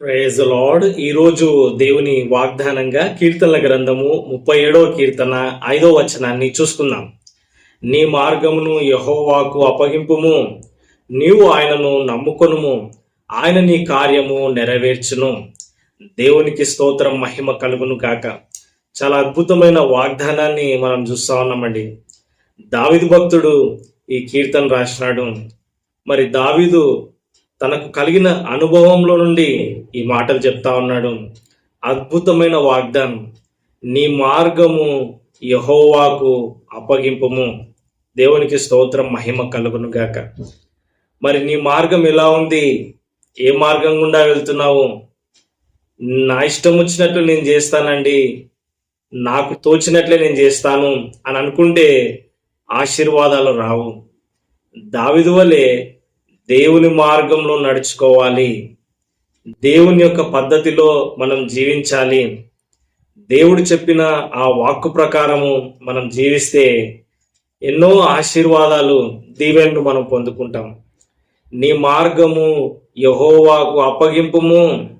Praise lord ఈరోజు దేవుని వాగ్దానంగా కీర్తనల గ్రంథము ముప్పై ఏడవ కీర్తన ఐదో వచనాన్ని చూసుకుందాం. నీ మార్గమును యహోవాకు అప్పగింపుము. నీవు ఆయనను నమ్ముకొనుము. ఆయన నీ కార్యము నెరవేర్చును. దేవునికి స్తోత్రం మహిమ కలుగును కాక చాలా అద్భుతమైన వాగ్దానాన్ని మనం చూస్తా ఉన్నామండి. దావిదు భక్తుడు ఈ కీర్తన రాసినాడు. మరి దావిదు తనకు కలిగిన అనుభవంలో నుండి ఈ మాటలు చెప్తా ఉన్నాడు. అద్భుతమైన వాగ్దానం. నీ మార్గము యహోవాకు అప్పగింపము. దేవునికి స్తోత్రం మహిమ కలుగును గాక. మరి నీ మార్గం ఎలా ఉంది? ఏ మార్గం గుండా వెళ్తున్నావు? నా ఇష్టం వచ్చినట్లు నేను చేస్తానండి. నాకు తోచినట్లే నేను చేస్తాను అని అనుకుంటే ఆశీర్వాదాలు రావు. దావిదు వలె దేవుని మార్గంలో నడుచుకోవాలి. దేవుని యొక్క పద్ధతిలో మనం జీవించాలి. దేవుడు చెప్పిన ఆ వాక్కు ప్రకారము మనం జీవిస్తే ఎన్నో ఆశీర్వాదాలు దీవెనలు మనం పొందుకుంటాం. నీ మార్గము యహోవాకు అప్పగింపుము.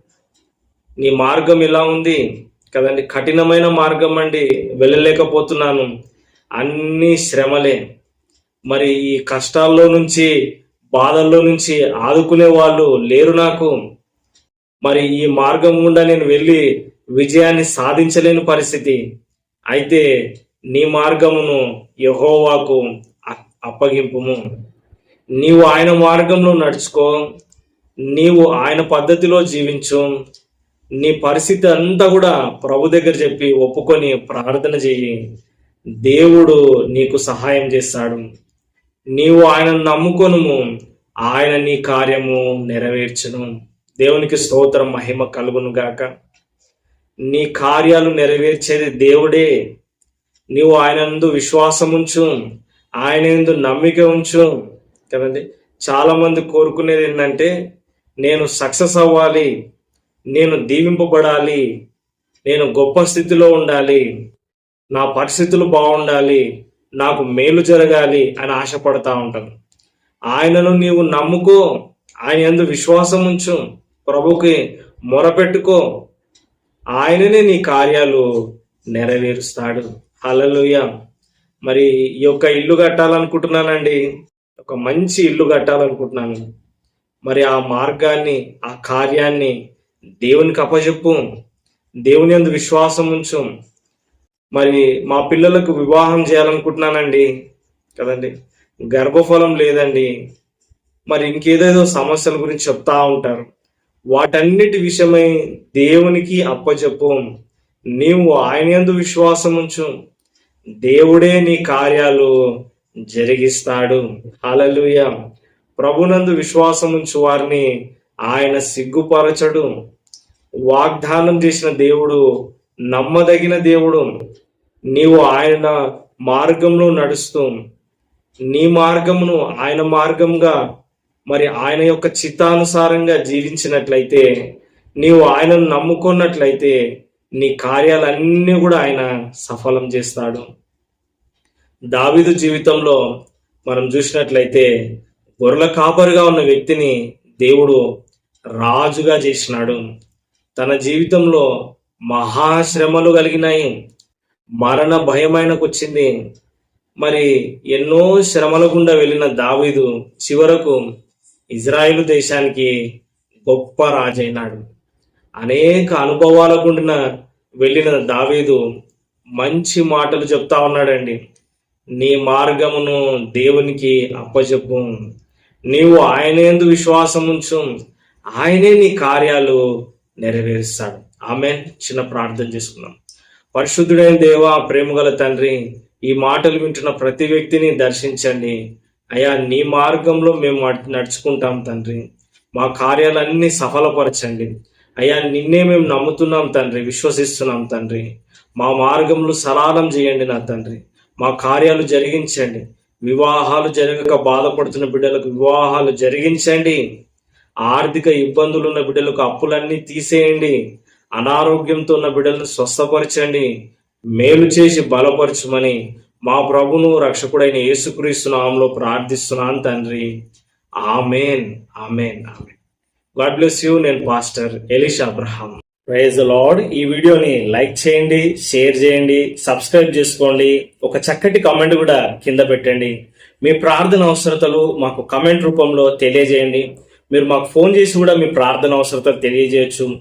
నీ మార్గం ఎలా ఉంది కదండి. కఠినమైన మార్గం అండి. వెళ్ళలేకపోతున్నాను. అన్ని శ్రమలే. మరి ఈ కష్టాల్లో నుంచి బాధల్లో నుంచి ఆదుకునే వాళ్ళు లేరు నాకు. మరి ఈ మార్గం గుండా నేను వెళ్ళి విజయాన్ని సాధించలేని పరిస్థితి. అయితే నీ మార్గమును యహోవాకు అప్పగింపుము. నీవు ఆయన మార్గంలో నడుచుకో. నీవు ఆయన పద్ధతిలో జీవించు. నీ పరిస్థితి అంతా కూడా ప్రభు దగ్గర చెప్పి ఒప్పుకొని ప్రార్థన చెయ్యి. దేవుడు నీకు సహాయం చేస్తాడు. నీవు ఆయనను నమ్ముకొనుము. ఆయన నీ కార్యము నెరవేర్చును. దేవునికి స్తోత్రం మహిమ కలుగును గాక. నీ కార్యాలు నెరవేర్చేది దేవుడే. నీవు ఆయనందు విశ్వాసం ఉంచు ఆయన ఎందు నమ్మిక ఉంచు. కదండి? చాలా మంది కోరుకునేది ఏంటంటే నేను సక్సెస్ అవ్వాలి. నేను దీవింపబడాలి. నేను గొప్ప స్థితిలో ఉండాలి. నా పరిస్థితులు బాగుండాలి. నాకు మేలు జరగాలి అని ఆశపడతా ఉంటాను. ఆయనను నీవు నమ్ముకో ఆయన యందు విశ్వాసం ఉంచు ప్రభుకి మొరపెట్టుకో. ఆయననే నీ కార్యాలు నెరవేరుస్తాడు. హల్లెలూయా. మరి ఈ యొక్క ఇల్లు కట్టాలనుకుంటున్నానండి. ఒక మంచి ఇల్లు కట్టాలనుకుంటున్నాను. మరి ఆ మార్గాన్ని ఆ కార్యాన్ని దేవునికి అప్పచెప్పు. దేవుని అందు విశ్వాసం ఉంచు. మరి మా పిల్లలకు వివాహం చేయాలనుకుంటున్నానండి. కదండి? గర్భఫలం లేదండి. మరి ఇంకేదేదో సమస్యల గురించి చెప్తా ఉంటారు. వాటన్నిటి విషయమై దేవునికి అప్పచెప్పు నీవు ఆయన ఎందు విశ్వాసం ఉంచు. దేవుడే నీ కార్యాలు జరిగిస్తాడు. అలలుయ ప్రభునందు విశ్వాసం ఉంచు వారిని ఆయన సిగ్గుపరచడు. వాగ్దానం చేసిన దేవుడు నమ్మదగిన దేవుడు. నీవు ఆయన మార్గంలో నడుస్తూ. నీ మార్గమును ఆయన మార్గంగా మరి ఆయన యొక్క చిత్తానుసారంగా జీవించినట్లయితే నీవు ఆయనను నమ్ముకున్నట్లయితే నీ కార్యాలన్నీ కూడా ఆయన సఫలం చేస్తాడు. దావిదు జీవితంలో మనం చూసినట్లయితే గొర్రెల కాపరిగా ఉన్న వ్యక్తిని దేవుడు రాజుగా చేసినాడు. తన జీవితంలో మహాశ్రమలు కలిగినాయి. మరణ భయం ఆయనకు వచ్చింది మరి ఎన్నో శ్రమల గుండా వెళ్ళిన దావీదు చివరకు ఇజ్రాయిల్ దేశానికి గొప్ప రాజైనాడు. అనేక అనుభవాల గుండా వెళ్ళిన దావీదు మంచి మాటలు చెప్తా ఉన్నాడండి. నీ మార్గమును దేవునికి అప్పచెప్పు నీవు ఆయనేందు విశ్వాసం ఉంచు ఆయనే నీ కార్యాలు నెరవేరుస్తాడు. ఆమె చిన్న ప్రార్థన చేసుకున్నాం పరిశుద్ధుడైన దేవా ప్రేమగల తండ్రి ఈ మాటలు వింటున్న ప్రతి వ్యక్తిని దర్శించండి. అయ్యా నీ మార్గంలో మేము నడుచుకుంటాం తండ్రి. మా కార్యాలన్నీ సఫలపరచండి. అయ్యా నిన్నే మేము నమ్ముతున్నాం తండ్రి విశ్వసిస్తున్నాం తండ్రి. మా మార్గంలో సరళం చేయండి నా తండ్రి. మా కార్యాలు జరిగించండి. వివాహాలు జరగక బాధపడుతున్న బిడ్డలకు వివాహాలు జరిగించండి. ఆర్థిక ఇబ్బందులు ఉన్న బిడ్డలకు అప్పులన్నీ తీసేయండి. అనారోగ్యంతో ఉన్న బిడ్డలను స్వస్థపరచండి మేలు చేసి బలపరచమని మా ప్రభును రక్షకుడైన యేసుక్రీస్తు నామంలో ప్రార్థిస్తున్నాను తండ్రి. Amen amen amen. God bless you. నేను pastor Elish Abraham. Praise Lord. ఈ వీడియోని లైక్ చేయండి షేర్ చేయండి సబ్స్క్రైబ్ చేసుకోండి. ఒక చక్కటి కామెంట్ కూడా కింద పెట్టండి. మీ ప్రార్థన అవసరతలు మాకు కమెంట్ రూపంలో తెలియజేయండి. మీరు మాకు ఫోన్ చేసి కూడా మీ ప్రార్థన అవసరతలు తెలియజేయచ్చు.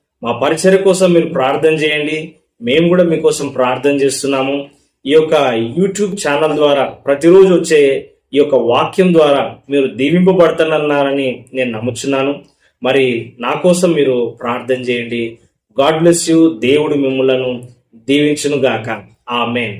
మా పరిచయ కోసం మీరు ప్రార్థన చేయండి. మేము కూడా మీకోసం ప్రార్థన చేస్తున్నాము. ఈ యొక్క యూట్యూబ్ ఛానల్ ద్వారా ప్రతిరోజు వచ్చే ఈ యొక్క వాక్యం ద్వారా మీరు దీవింపబడుతున్నారని నేను నమ్ముచున్నాను. మరి నా కోసం మీరు ప్రార్థన చేయండి. God bless you. దేవుడు మిమ్మలను దీవించును గాక ఆమెన్.